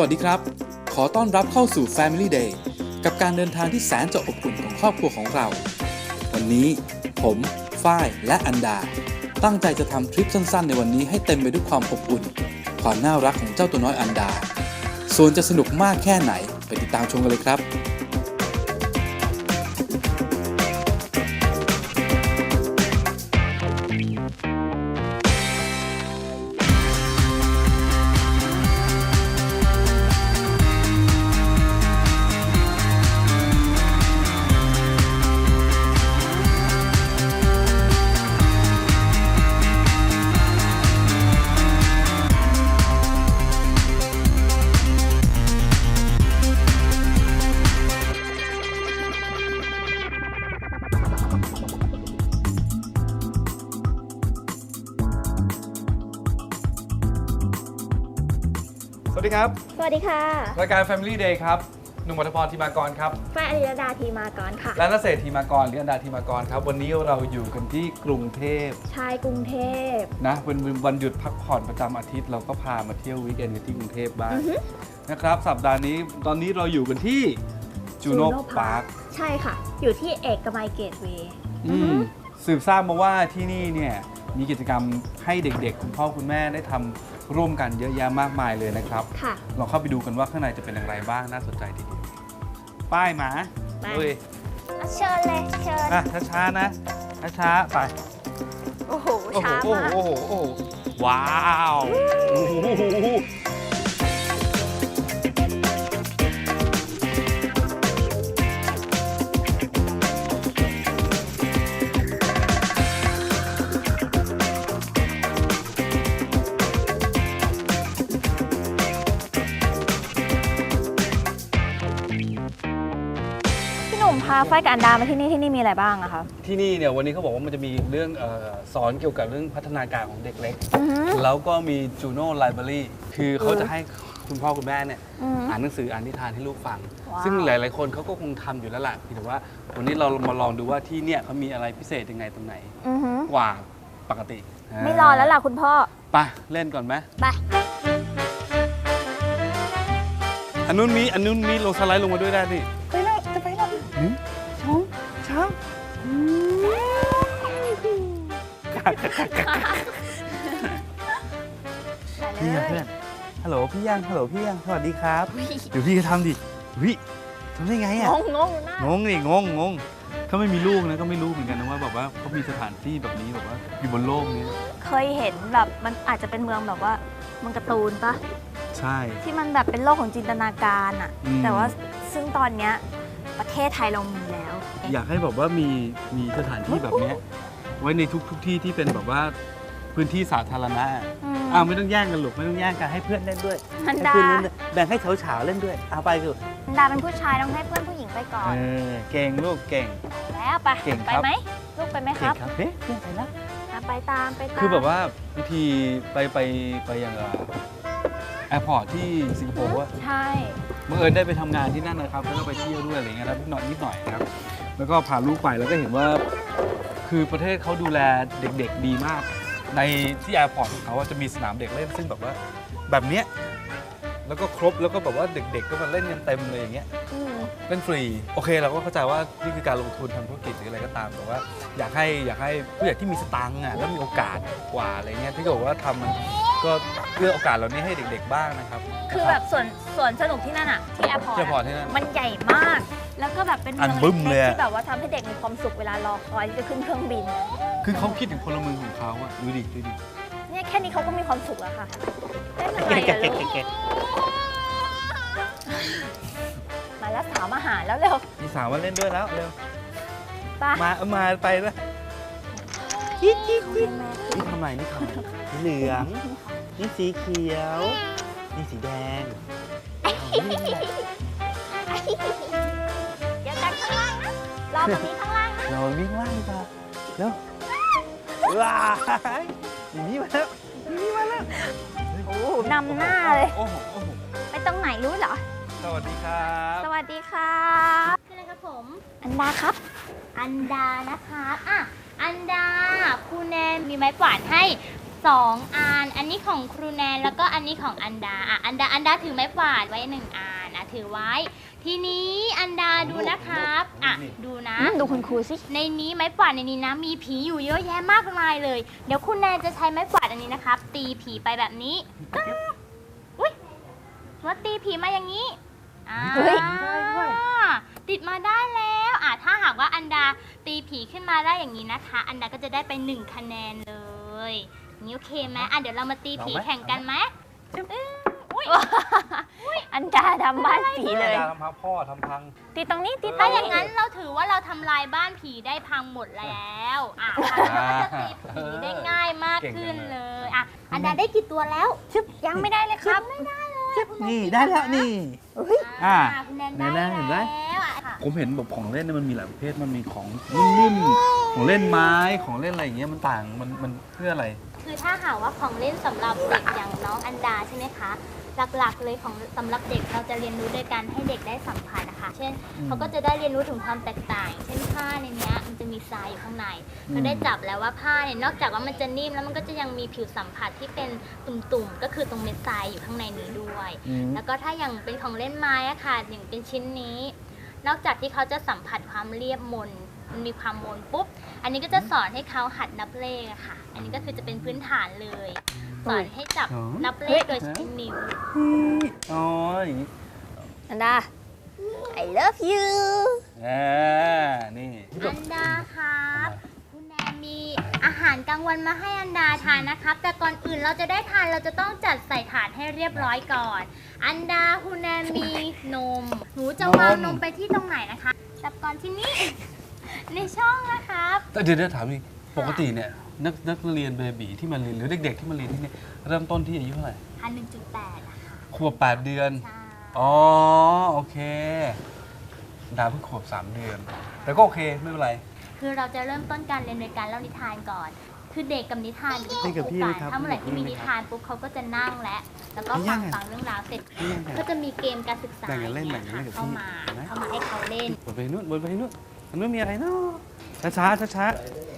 สวัสดีครับ ขอต้อนรับเข้าสู่ Family Day กับการเดินทางที่แสนจะอบอุ่นของครอบครัวของเรา วันนี้ผมฝ้ายและอันดา ตั้งใจจะทำทริปสั้นๆ ในวันนี้ให้เต็มไปด้วยความอบอุ่น ความน่ารักของเจ้าตัวน้อยอันดา ส่วนจะสนุกมากแค่ไหนไปติดตามชมกันเลยครับ วัสดีครับ สวัสดีค่ะ รายการ Family Day ครับ หนุ่มวัฒพรทีมากรครับ ฝ้ายอริยดาทีมากรค่ะ และนักเศรษฐทีมากรหรืออันดาทีมากรครับ วันนี้เราอยู่กันที่กรุงเทพชายกรุงเทพ นะเป็นวันหยุดพักผ่อนประจำอาทิตย์เราก็พามาเที่ยววีคเอนด์กันที่กรุงเทพบ้างนะครับ สัปดาห์นี้ตอนนี้เราอยู่กันที่จูโน่ Juno พาร์ค ใช่ค่ะ อยู่ที่เอกมัยเกตเวย์สืบทราบมาว่าที่นี่เนี่ยมีกิจกรรมให้เด็กๆ คุณพ่อคุณแม่ได้ทำ ร่วมกันเยอะแยะมากมายเลยนะครับค่ะ ลองเข้าไปดูกันว่าข้างในจะเป็นอย่างไรบ้างน่าสนใจทีเดียวป้ายหมาไป เฮ้ยเชิญเลยเชิญ อะช้าๆนะช้าๆไปโอ้โห โอ้โหช้าโอ้โหมาก โอ้โหโอ้โหว้าวโอ้โห พี่หนุ่มพาฝ้ายกับอันดามาที่นี่ที่นี่มีอะไรบ้างอะคะที่นี่เนี่ยวันนี้เขาบอกว่ามันจะมีเรื่องเออสอนเกี่ยวกับเรื่องพัฒนาการของเด็กเล็ก อือหือ แล้วก็มีจูโน่ไลบรารีคือเขาจะให้คุณพ่อคุณแม่เนี่ยอือหืออ่านหนังสืออ่านนิทานให้ลูกฟัง ว้าว ซึ่งหลาย ๆ คนเขาก็คงทำอยู่แล้วแหละเพียงแต่ว่า วันนี้เรามาลองดูว่าที่เนี่ยเขามีอะไรพิเศษยังไงตรงไหน อือหือกว่าปกติไม่รอแล้วล่ะคุณพ่อไปเล่นก่อนไหมไปอันนู้นมีอันนู้นมีลงสไลด์ลงมาด้วยได้นี่ พี่ยังเพื่อน ฮัลโหลพี่ยัง ฮัลโหลพี่ยัง สวัสดีครับ เดี๋ยวพี่ก็ทำดิวิทำได้ไงงอะ งงงหน้างงดิงงงงถ้าไม่มีลูกนะก็ไม่รู้เหมือนกันนะว่าแบบว่าเขามีสถานที่แบบนี้แบบว่าอยู่บนโลกนี้เคยเห็นแบบมันอาจจะเป็นเมืองแบบว่าเมืองการ์ตูนปะใช่ ที่มันแบบเป็นโลกของจินตนาการอะอืม แต่ว่าซึ่งตอนเนี้ยประเทศไทยเรามีแล้ว อยากให้แบบว่ามีมีสถานที่แบบเนี้ย ไว้ในทุกทุกที่ที่เป็นแบบว่าพื้นที่สาธารณะอืม อ้าวไม่ต้องแย่งกันหรอกไม่ต้องแย่งกันให้เพื่อนเล่นด้วยมันให้ดา เพื่อนเล่นด้วยแบ่งให้เฉาเฉาๆเล่นด้วยเอาไปคือมันดาเป็นผู้ชายต้องให้เพื่อนผู้หญิงไปก่อน เออเก่งลูกเก่ง แล้วไปเก่งไปครับ ไหมลูกไปไหมคเก่รังบครับเฮ้ยเพื่อนไปแล้ว อะไปตามไปตามคือแบบว่าวิธีไปไปไปอย่างแอร์พอร์ตที่สิงคโปร์ว่าใช่ บังเอิญได้ไปทำงานที่นั่นนะครับแล้วก็ไปเที่ยวด้วยอะไรเงี้ยแล้วนิดหน่อยนิดหน่อยนะครับ แล้วก็พาลูกไปแล้วก็เห็นว่า คือประเทศเขาดูแลเด็กๆดีมาก ในที่แอร์พอร์ตของเขาอะจะมีสนามเด็กเล่นซึ่งแบบว่าแบบเนี้ยแล้วก็ครบแล้วก็แบบว่าเด็ก ๆ ก็มาเล่นกันเต็มเลยอย่างเงี้ย อืมเล่นฟรีโอเคเราก็เข้าใจว่านี่คือการลงทุนทำธุรกิจหรืออะไรก็ตามแต่ว่าอยากให้อยากให้ผู้ใหญ่ที่มีสตังค์อะแล้วมีโอกาสกว่าอะไรเงี้ยที่เขาบอกว่าทำมัน ก็เอื้อโอกาสเหล่านี้ให้เด็กๆบ้างนะครับคือแบบสวนสวนสนุกที่นั่นอะที่แอร์พอร์ตที่ airport ที่นั่น มันใหญ่มาก แล้วก็แบบเป็นอันเมืองบึ้มเลยเล็กอะๆที่แบบว่าทำให้เด็กมีความสุขเวลารอคอยที่จะขึ้นเครื่องบิน คือเขาคิดถึงพลเมืองของเขาอะดูดิดูดิเนี่ยแค่นี้เขาก็มีความสุขแล้วค่ะเล่นอะไรอะลูกมาแล้วสาวมาหาแล้วเร็วมีสาวมาเล่นด้วยแล้วเร็ว ไปมาเอามาไปแล้ว ให้แม่นี่ทำอะไรนี่ทำอะไรนี่เหลืองนี่สีเขียว นี่สีแดงเอานี่แหละเดี๋ยวกันข้างล่างนะรอตรงนี้ข้างล่างนะเราวิ่งล่างดีกว่าเร็วว้ายอย่างนี้มาแล้วอย่างนี้มาแล้วโอ้โหนำหน้าเลย โอ้โหโอ้โหไปตรงไหนรู้เหรอ สวัสดีครับสวัสดีค่ะชื่ออะไรครับผม อันดาครับ อันดานะคะอะ อันดาครูแนนมีไม้กวาดให้สองอัน อันนี้ของครูแนนแล้วก็อันนี้ของอันดาอะอันดาอันดาถือไม้กวาดไว้หนึ่งอันอะถือไว้ ทีนี้อันดาดูนะครับอะดูนะอืมดูคุณครูสิ ในนี้ไม้กวาดในนี้นะ มีผีอยู่เยอะแยะมากมายเลย เดี๋ยวคุณแนนจะใช้ไม้กวาดอันนี้นะครับ ตีผีไปแบบนี้ปึ๊บอุ้ยว่าตีผีมาอย่างนี้ อ่าเฮ้ย ติดมาได้แล้วอะถ้าหากว่าอันดาตีผีขึ้นมาได้อย่างนี้นะคะ อันดาก็จะได้ไปหนึ่งคะแนนเลยนี่โอเคไหมอะเดี๋ยวเรามาตีผีเอาไหมแข่งกันไหมอืมอุ้ยอันดาทำบ้านผีเลยดาทำพังพ่อทำพัง ตีตรงนี้ตีตรถ้างอย่างนั้นเราถือว่าเราทำลายบ้านผีได้พังหมดแล้วอะคราวนี้เราก็จะตีผีได้ง่ายมากขึ้นเลยอะอันดาได้กี่ตัวแล้วชึบยังไม่ได้เลยครับ ไม่ได้เลย นี่ได้แล้วนี่อ่าอะคุณแนนแน่ได้ๆเห็นไหมแล้วอะค่ะผมเห็นแบบของเล่นเนี่ยมันมีหลายประเภทมันมีของนิ่มๆของเล่นไม้ของเล่นอะไรอย่างเงี้ยมันต่างมันมันเพื่ออะไร คือถ้าหากว่าของเล่นสำหรับเด็กอย่างน้องอันดาใช่ไหมคะ หลักๆ เลยของสำหรับเด็กเราจะเรียนรู้โดยการให้เด็กได้สัมผัสนะคะ เช่นอืมเขาก็จะได้เรียนรู้ถึงความแตกต่าง เช่นผ้าในเนี้ยมันจะมีทรายอยู่ข้างในอืมเขาได้จับแล้วว่าผ้าเนี่ยนอกจากว่ามันจะนิ่มแล้วมันก็จะยังมีผิวสัมผัสที่เป็นตุ่มๆก็คือตรงเม็ดทรายอยู่ข้างในนี้ด้วยอืมแล้วก็ถ้าอย่างเป็นของเล่นไม้อะค่ะอย่างเป็นชิ้นนี้ นอกจากที่เขาจะสัมผัสความเรียบมนมันมีความมนปุ๊บ อันนี้ก็จะสอนให้เขาหัดนับเลขอะค่ะ อันนี้ก็คือจะเป็นพื้นฐานเลย สอนให้จับอ๋อนับเลขโดยใช้นิ้วอ๋ออย่างงี้อันดา I love you อ่านี่อันดาครับคุณแนนมีอาหารกลางวันมาให้อันดาทานนะครับ แต่ก่อนอื่นเราจะได้ทานเราจะต้องจัดใส่ถาดให้เรียบร้อยก่อน อันดาคุณแนนมีนม หนูจะวางนมไปที่ตรงไหนนะคะจับก่อนที่นี่ในช่องนะครับแต่เดี๋ยวเดี๋ยวถามนี่ปกติเนี่ย นักนักเรียนเบบีที่มาเรียนหรือเด็ก ๆ ที่มาเรียนที่นี่เริ่มต้นที่อายุเท่าไหร่อันหนึ่งจุดแปดอะค่ะขวบแปดเดือน ใช่อ๋อ โอเค ดาเพิ่งขวบสามเดือน แต่ก็โอเคไม่เป็นไร คือเราจะเริ่มต้นการเรียนโดยการเล่านิทานก่อน คือเด็กกับนิทานเล่นกับพี่ไหมครับถ้าเมื่อไหร่ที่มีนิทานปุ๊บเขาก็จะนั่งและแล้วก็ฟังฟังเรื่องราวเสร็จก็จะมีเกมการศึกษาแบ่งกันเล่นยแบ่งกันเล่นกับเข้าพี่มาเห็นไหมเข้ามาให้เขาเล่นวนไปนู่นวนไปนู่นมันไม่มีอะไรเนาะช้าช้าช้าๆ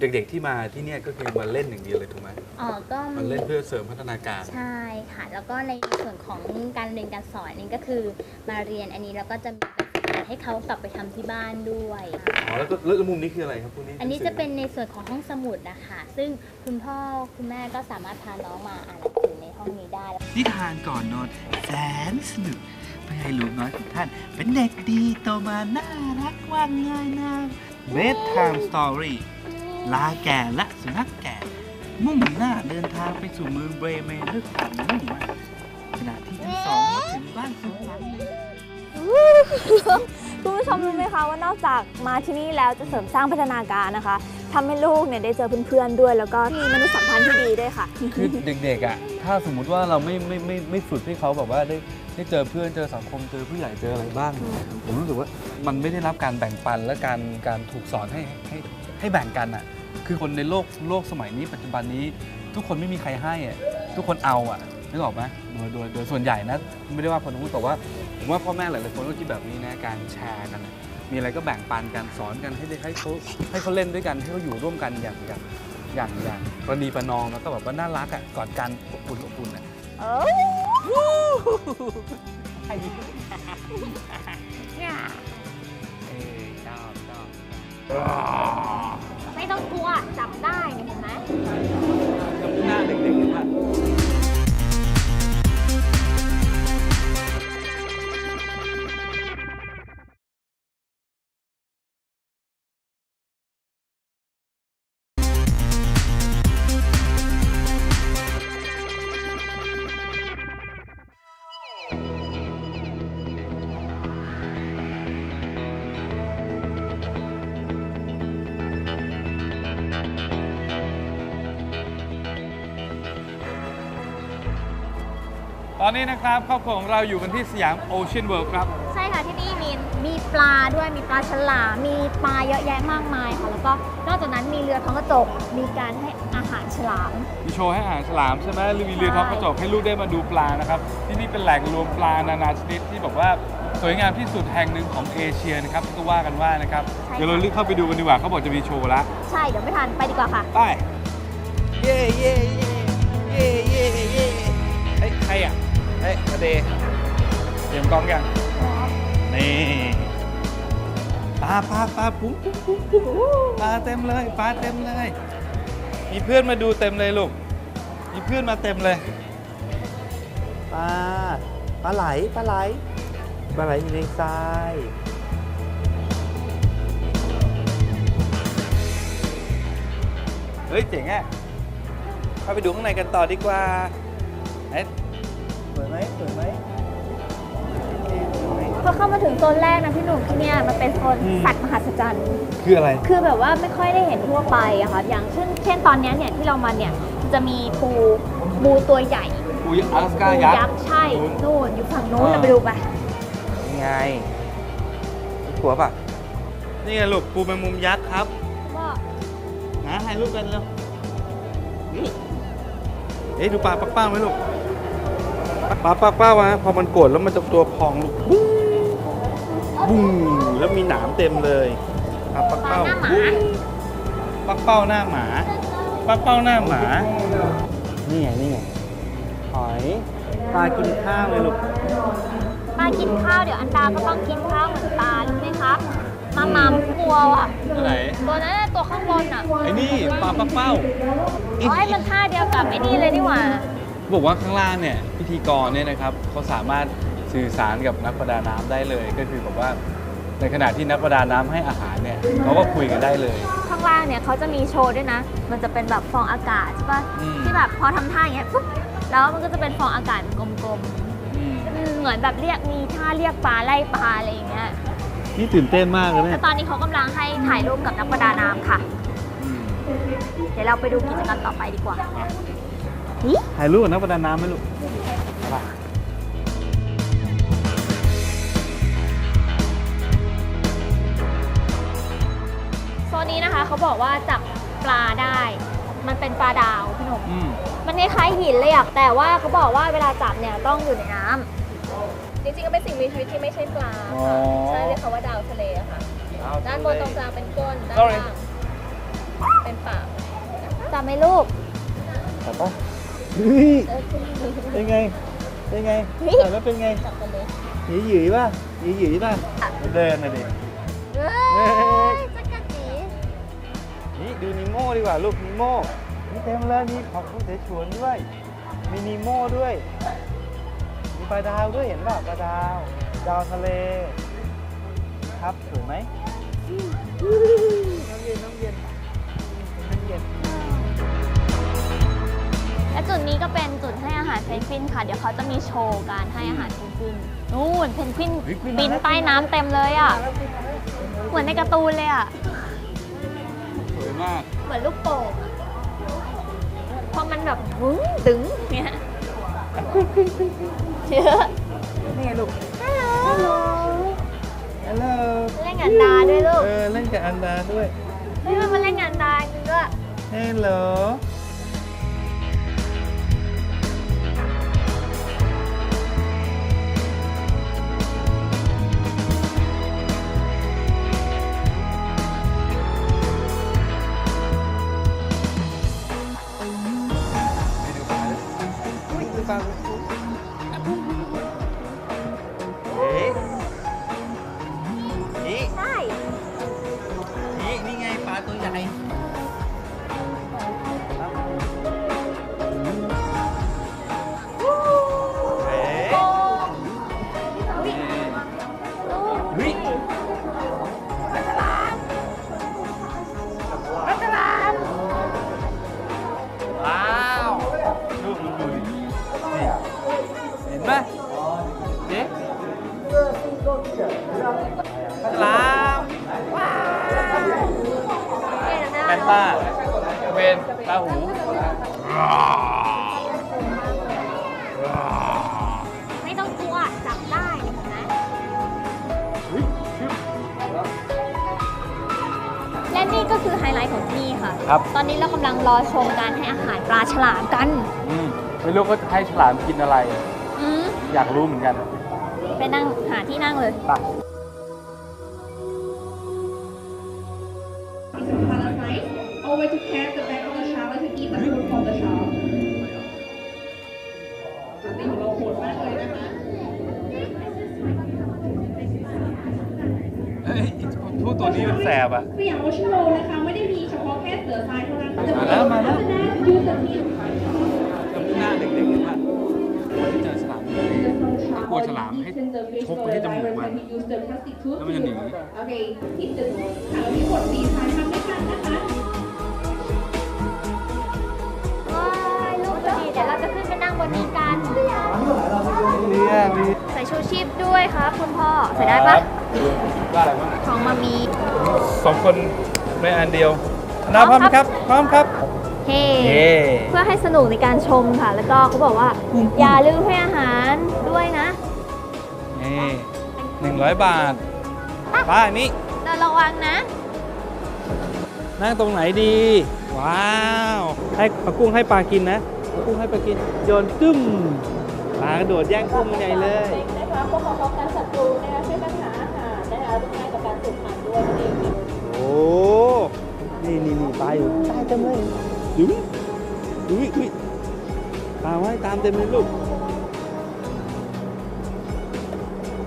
เด็กๆที่มาที่เนี่ยก็คือมาเล่นอย่างเดียวเลยถูกไหมอ๋อก็มาเล่นเพื่อเสริมพัฒนาการ ใช่ค่ะ แล้วก็ในส่วนของการเรียนการสอนนี่ก็คือมาเรียนอันนี้แล้วก็จะมีการให้เขากลับไปทำที่บ้านด้วย อ๋อแล้วก็แล้วมุมนี้คืออะไรครับพวกนี้อันนี้จะเป็นในส่วนของห้องสมุดนะคะซึ่งคุณพ่อคุณแม่ก็สามารถพาน้องมาอ่านหนังสือในห้องนี้ได้ นิทานก่อนนอนแสนสนุกเพื่อให้ลูกน้อยของท่าน เป็นเด็กดีโตมาน่ารักว่างง่ายน่า Bedtime Story ลาแก่และสุนัขแก่ มุ่งหน้าเดินทางไปสู่เมืองเบรเมนด้วยความมุ่งมั่นขณะที่ทั้งสองมาถึงบ้านสุนัขคุณผู้ชมรู้ไหมคะว่านอกจากมาที่นี่แล้วจะเสริมสร้างพัฒนาการนะคะทำให้ลูกเนี่ยได้เจอเพื่อนๆด้วย แล้วก็มีมนุษยสัมพันธ์ที่ดีด้วยค่ะ คือเด็กๆอะ ถ้าสมมุติว่าเราไม่ไม่ไม่ไม่ฝึกให้เขาแบบว่าได้ได้เจอเพื่อนเจอสังคมเจอผู้ใหญ่เจออะไรบ้าง ผมรู้สึกว่ามันไม่ได้รับการแบ่งปันและการการถูกสอนให้ให้ให้แบ่งกันอะ คือคนในโลกโลกสมัยนี้ปัจจุบันนี้ทุกคนไม่มีใครให้อะทุกคนเอาอะนึกออกไหมโดยโดยโดยส่วนใหญ่นะ ไม่ได้ว่าคนพูดแต่ว่าผมว่าพ่อแม่หลายๆคนก็คิดแบบนี้นะการแชร์กันอะมีอะไรก็แบ่งปันกันสอนกันให้ได้ให้เขาให้เขาเล่นด้วยกันให้เขาอยู่ร่วมกันอย่างอย่างอย่างอย่างประนีประนอมแล้วก็แบบว่าน่ารักอะกอดกันอบอุ่นอบอุ่นอะเออเอ้ชอบชอบ ไม่ต้องกลัวจับได้เห็นไหมจับหน้าเด็กๆอะ อนนี้นะครับครอบครัวของเราอยู่กันที่สยามโอเชียนเวิลด์ครับ ใช่ค่ะที่นี่มีมีปลาด้วยมีปลาฉลามมีปลาเยอะแยะมากมายค่ะแล้วก็นอกจากนั้นมีเรือท้องกระจกมีการให้อาหารฉลาม มีโชว์ให้อาหารฉลามใช่ไหมหรือมีเรือท้องกระจกให้ลูกได้มาดูปลานะครับ ที่นี่เป็นแหล่งรวมปลานานาชนิดที่บอกว่าสวยงามที่สุดแห่งหนึ่งของเอเชียนะครับก็ว่ากันว่านะครับใช่ค่ะเดี๋ยวเรารีบเข้าไปดูกันดีกว่าเขาบอกจะมีโชว์ละใช่เดี๋ยวไม่ทันไปดีกว่าค่ะ ไป เย่เย่เย่เย่เย่เย่เฮ้ยใครอะ เฮ้ยอเดย์เตรียมกล้องยังนี่ปลาปลาปลาปุ๊บปุ๊บปุ๊บปุ๊บปลาเต็มเลยปลาเต็มเลย มีเพื่อนมาดูเต็มเลยลูก มีเพื่อนมาเต็มเลยปลาปลาไหลปลาไหลปลาไหลอยู่ในทรายเฮ้ยเจ๋งอะเข้าไปดูข้างในกันต่อดีกว่าเอ๊ะส วยไหมสวยไหมพอเข้ามาถึงโซนแรกนะพี่หนุ่มที่เนี่ยมันเป็นโซนสัตว์มหัศจรรย์ คืออะไร คือแบบว่าไม่ค่อยได้เห็นทั่วไปอะค่ะ อย่างเช่นเช่นตอนเนี้ยเนี่ยที่เรามาเนี่ยจะมีปูปูตัวใหญ่ปูอลาสปูก้ายักยักษ์ษ์ใช่นู่นอยู่ฝั่งนู้นอ่าเราไปดูไปนี่ไงกลัวป่ะ นี่ไงลูกปูแมงมุมยักษ์ครับว่านะถ่ายรูปกันเร็วนี่เอ๊ะดูปลาปักเป้าไหมลูก ปลาปักเป้าวะพอมันโกรธแล้วมันจะตัวพองลูกบุ้งบุ้งแล้วมีหนามเต็มเลยปลาปักปลาเป้าหน้าหมาปักเป้าหน้าหมาปักเป้าหน้าหมา นี่ไงนี่ไงหอยปลากินข้าวเลยลูกมากินข้าวเดี๋ยวอันดาก็ต้องกินข้าวเหมือนตารู้ไหมครับมามัมกลัวอะไหนตัวนั้นน่ะตัวข้างบนอะไอ้นี่ปลาปักเป้าเอาให้มันท่าเดียวกับไอ้นี่เลยดีกว่า บอกว่าข้างล่างเนี่ยพิธีกรเนี่ยนะครับเขาสามารถสื่อสารกับนักประดาน้ำได้เลย ก็คือแบบว่าในขณะที่นักประดาน้ำให้อาหารเนี่ยเขาก็คุยกันได้เลย ข้างล่างเนี่ยเขาจะมีโชว์ด้วยนะ มันจะเป็นแบบฟองอากาศใช่ปะอืมที่แบบพอทำท่าอย่างเงี้ยปุ๊บแล้วมันก็จะเป็นฟองอากาศกลมอืมๆอืมเหมือนแบบเรียกมีท่าเรียกปลาไล่ปลาอะไรอย่างเงี้ยนี่ตื่นเต้นมากเลยแต่เนี่ยตอนนี้เขากำลังให้ถ่ายรูปกับนักประดาน้ำค่ะอืมเดี๋ยวเราไปดูกิจกรรมต่อไปดีกว่า ถ่ายรูปกับนักประดาน้ำไหมลูกโซนนี้นะคะเขาบอกว่าจับปลาได้ มันเป็นปลาดาวพี่หนุ่มอืมมันคล้ายๆหินเลยอะแต่ว่าเขาบอกว่าเวลาจับเนี่ยต้องอยู่ในน้ำจริงๆก็เป็นสิ่งมีชีวิตที่ไม่ใช่ปลาอ๋อ ค่ะใช่เรียกเขาว่าดาวทะเลอะค่ะ ด้านบนตรงกลางเป็นก้น ด้าน Sorry ล่างเป็นปาก จับไหมลูกจับปะ เฮ้ยเป็นไง เป็นไงเฮ้ยจับแล้วเป็นไงจับกันเลยหยีหยีป่ะหยีหยีป่ะเดินน่ะดิเฮ้เฮ้ยยจักรจีนี่ดูนิโม่ดีกว่าลูกนิโม่นี่เต็มเลยมีผักบุ้งเสฉวนด้วยมีนิโม่ด้วย มีปลาดาวด้วยเห็นป่ะปลาดาว ดาวทะเล ครับสวยไหมน้ำเย็นน้ำเย็นน้ จุดนี้ก็เป็นจุดให้อาหารเพนกวินค่ะ เดี๋ยวเขาจะมีโชว์การให้อาหารเพนกวินนู่นเพนกวินเฮ้ยบินใต้น้ำเต็มเลยอะ เหมือนในการ์ตูนเลยอะ สวยมาก เหมือนลูกโป่งพอมันแบบวึ้งดึงเนี่ยเชื่อนี่ไงลูก ฮัลโหล ฮัลโหลเล่นกับอันดาด้วยลูกเออเล่นกับอันดาด้วย เฮ้ยมันมาเล่นกับอันดาจริงด้วยฮัลโหล นี่ใช่ นี่นี่ไงปลาตัวใหญ่ แมนต้าเวนตาหู ไม่ต้องกลัวจับได้เห็นไหมและนี่ก็คือไฮไลท์ของที่นี่ค่ะ ครับ ตอนนี้เรากำลังรอชมการให้อาหารปลาฉลามกัน อืมไม่รู้เขาจะให้ฉลามกินอะไร อืมอยากรู้เหมือนกันไปนั่งหาที่นั่งเลย ไป แสบอะสยามโอเชียนโรนะคะไม่ได้มีเฉพาะแค่เสือทรายเท่านั้นจะมาแล้วมาแล้วยูเซอร์ทีหน้าเด็กๆเห็นป่ะที่เจอฉลามกลัวฉลามให้ชกไปที่จมูกมันแล้วมันจะหนีโอเคที่ตึกค่ะแล้วมีขวดสีทรายทำด้วยกันนะคะว้ายลูกดีเดี๋ยวเราจะขึ้นไปนั่งบนนี้กันเนี่ยมีใส่ชูชีพด้วยครับคุณพ่อ ใส่ได้ปะได้อะไรบ้างของมามี สองคนในอันเดียวนาพร้อมไหมครับพร้อมครับเฮ้เฮ้เพื่อให้สนุกในการชมค่ะ แล้วก็เขาบอกว่า อย่าลืมให้อาหารด้วยนะนี่หนึ่งร้อยบาทป้านี่แต่ระวังนะ นั่งตรงไหนดี ว้าว ให้ปลากุ้งให้ปลากินนะปลากุ้งให้ปลากิน โยนตึ้มปลากระโดดแย่งกุ้งใหญ่เลยนะคะพวกเขาป้องกันศัตรูนะคะช่วยกันหาอาหารนะคะ ร่วมงานกับการสืบพันธุ์ด้วยนั่นเองค่ะโอ้นี่นี่นี่ปลาอยู่ใต้เต็มเลยดูดิดูดิอุ๊ยปลาไว้ตามเต็มเลยลูก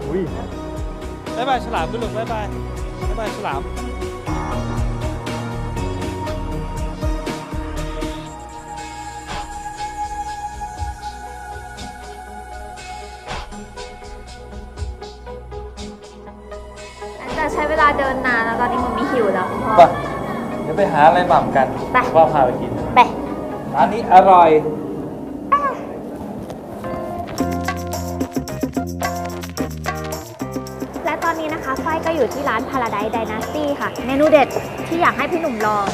อุ้ยบายบายฉลามด้วยลูกบายบายบายบายฉลามาเดินนานแล้วตอนนี้มันมีหิวแล้วคุณพ่อ ไปเดี๋ยวไปหาอะไรหม่ำกันไป ว่าพาไปกินไป ร้านนี้อร่อยและตอนนี้นะคะฝ้ายก็อยู่ที่ร้าน Paradise Dynasty ค่ะ เมนูเด็ดที่อยากให้พี่หนุ่มลอง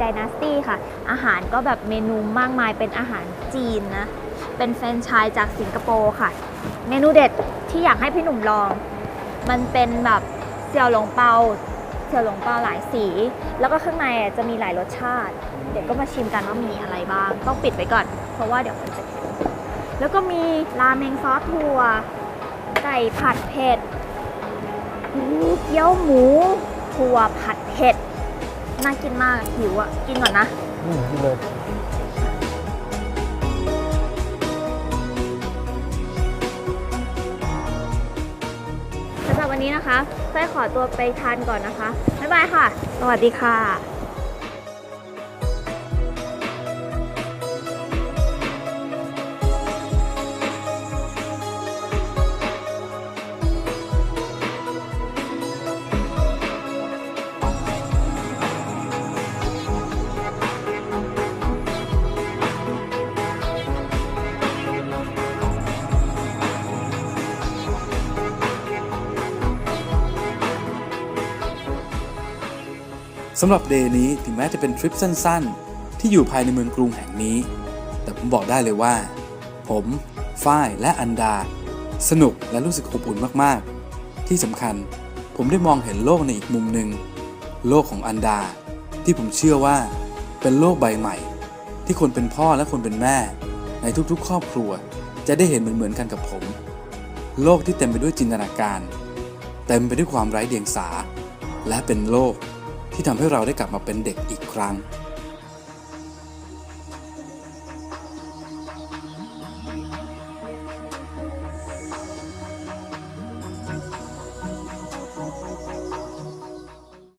Paradise Dynasty ค่ะ อาหารก็แบบเมนูมากมายเป็นอาหารจีนนะ เป็นแฟรนไชส์จากสิงคโปร์ค่ะ เมนูเด็ดที่อยากให้พี่หนุ่มลอง มันเป็นแบบเสี่ยวหลงเปาเสี่ยวหลงเปาหลายสี แล้วก็ข้างในจะมีหลายรสชาติ เดี๋ยวก็มาชิมกันว่ามีอะไรบ้าง ต้องปิดไว้ก่อน เพราะว่าเดี๋ยวมันจะเค็แล้วก็มีราเมงซอสถั่วไก่ผัดเผ็ดเกี๊ยวหมูถั่วผัดเผ็ด น่ากินมากหิวอะ กินก่อนนะ อืมกินเลย สำหรับวันนี้นะคะเฟ้ยขอตัวไปทานก่อนนะคะ บ๊ายบายค่ะ สวัสดีค่ะ สำหรับเดย์นี้ถึงแม้จะเป็นทริปสั้นๆ ที่อยู่ภายในเมืองกรุงแห่งนี้ แต่ผมบอกได้เลยว่า ผมฝ้ายและอันดา สนุกและรู้สึกอบอุ่นมากๆ ที่สำคัญผมได้มองเห็นโลกในอีกมุมหนึ่ง โลกของอันดา ที่ผมเชื่อว่า เป็นโลกใบใหม่ ที่คนเป็นพ่อและคนเป็นแม่ ในทุกๆ ครอบครัว จะได้เห็นเหมือนๆกันกับผม โลกที่เต็มไปด้วยจินตนาการ เต็มไปด้วยความไร้เดียงสา และเป็นโลก ที่ทำให้เราได้กลับมาเป็นเด็กอีกครั้ง